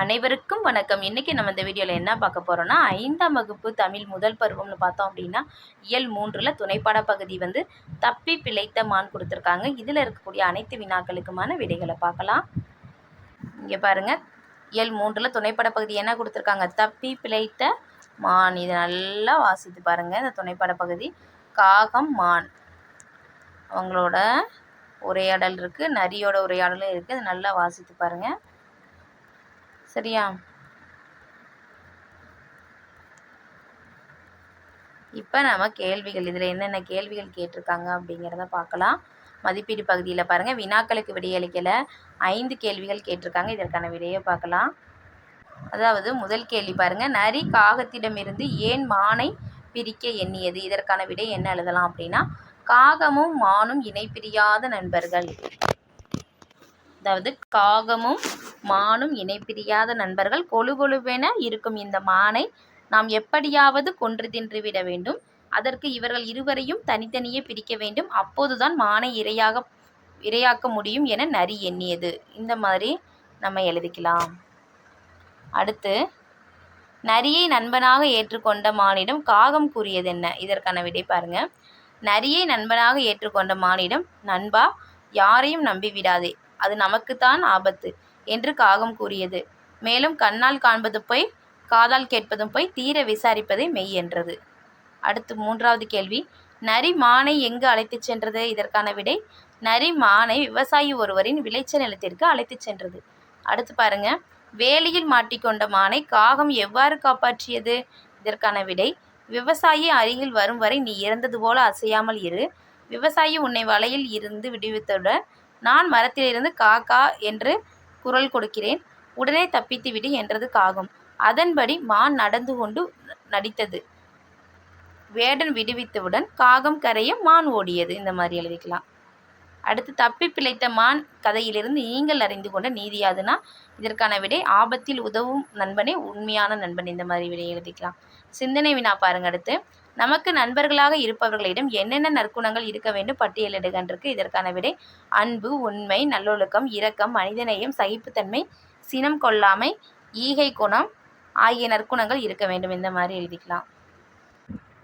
அனைவருக்கும் வணக்கம். இன்றைக்கி நம்ம இந்த வீடியோவில் என்ன பார்க்க போகிறோம்னா ஐந்தாம் வகுப்பு தமிழ் முதல் பருவம்னு பார்த்தோம் அப்படின்னா இயல் மூன்றில் துணைப்பாட பகுதி வந்து தப்பி பிழைத்த மான் கொடுத்துருக்காங்க. இதில் இருக்கக்கூடிய அனைத்து வினாக்களுக்குமான விடைகளை பார்க்கலாம். இங்கே பாருங்கள் இயல் மூன்றில் துணைப்பட பகுதி என்ன கொடுத்துருக்காங்க? தப்பி பிழைத்த மான். இதை நல்லா வாசித்து பாருங்கள் இந்த துணைப்பட பகுதி. காகம் மான். அவங்களோட உரையாடல் இருக்குது நரியோட உரையாடலும் இருக்குது அதை நல்லா வாசித்து பாருங்கள் சரியா? இப்போ நம்ம கேள்விகள் இதில் என்னென்ன கேள்விகள் கேட்டிருக்காங்க அப்படிங்கிறத பார்க்கலாம். மதிப்பீடு பகுதியில் பாருங்கள் வினாக்களுக்கு விடையளிக்கலை. ஐந்து கேள்விகள் கேட்டிருக்காங்க. இதற்கான விடையை பார்க்கலாம். அதாவது முதல் கேள்வி பாருங்கள் நரி காகத்திடமிருந்து ஏன் மானை பிரிக்க எண்ணியது? இதற்கான விடை என்ன எழுதலாம் அப்படின்னா காகமும் மானும் இணை பிரியாத நண்பர்கள். அதாவது காகமும் மானும் இணைப்பிரியாத நண்பர்கள் கொழு கொழுவென இருக்கும் இந்த மானை நாம் எப்படியாவது கொன்று தின்றுவிட வேண்டும். அதற்கு இவர்கள் இருவரையும் தனித்தனியே பிரிக்க வேண்டும். அப்போதுதான் மானை இரையாக இரையாக்க முடியும் என நரி எண்ணியது. இந்த மாதிரி நம்ம எழுதிக்கலாம். அடுத்து நரியை நண்பனாக ஏற்றுக்கொண்ட மானிடம் காகம் கூறியது என்ன இதற்கான விடை பாருங்க. நரியை நண்பனாக ஏற்றுக்கொண்ட மானிடம் நண்பா யாரையும் நம்பி விடாதே. அது நமக்குத்தான் ஆபத்து. என்று காகம் கூறியது. மேலும் கண்ணால் காண்பது போய் காதால் கேட்பதும் போய் தீர விசாரிப்பதே மெய் என்றது. அடுத்து மூன்றாவது கேள்வி. நரி மானை எங்கு அழைத்துச் சென்றது? இதற்கான விடை நரி மானை விவசாயி ஒருவரின் விளைச்சல் நிலத்திற்கு அழைத்துச் சென்றது. அடுத்து பாருங்க. வேலியில் மாட்டிக்கொண்ட மானை காகம் எவ்வாறு காப்பாற்றியது? இதற்கான விடை விவசாயி அருகில் வரும் வரை நீ இறந்தது போல அசையாமல் இரு. விவசாயி உன்னை வலையில் இருந்து விடுவித்தவுடன் நான் மரத்திலிருந்து காக்கா என்று குரல் கொடுக்கிறேன். உடனே தப்பித்து விடு என்றது காகம். அதன்படி மான் நடந்து கொண்டு நடித்தது. வேடன் விடுவித்தவுடன் காகம் கரைய மான் ஓடியது. இந்த மாதிரி எழுதிக்கலாம். அடுத்து தப்பி பிழைத்த மான் கதையிலிருந்து நீங்கள் அறிந்து கொண்ட நீதியாதுன்னா இதற்கான விடை ஆபத்தில் உதவும் நண்பனே உண்மையான நண்பன். இந்த மாதிரி விடை எழுதிக்கலாம். சிந்தனை வினா பாருங்க அடுத்து. நமக்கு நண்பர்களாக இருப்பவர்களிடம் என்னென்ன நற்குணங்கள் இருக்க வேண்டும்? பட்டியலிடுகின்றிருக்கு. இதற்கான விடை அன்பு உண்மை நல்லொழுக்கம் இரக்கம் மனிதநேயம் சகிப்புத்தன்மை சினம் கொள்ளாமை ஈகை குணம் ஆகிய நற்குணங்கள் இருக்க வேண்டும். இந்த மாதிரி எழுதிக்கலாம்.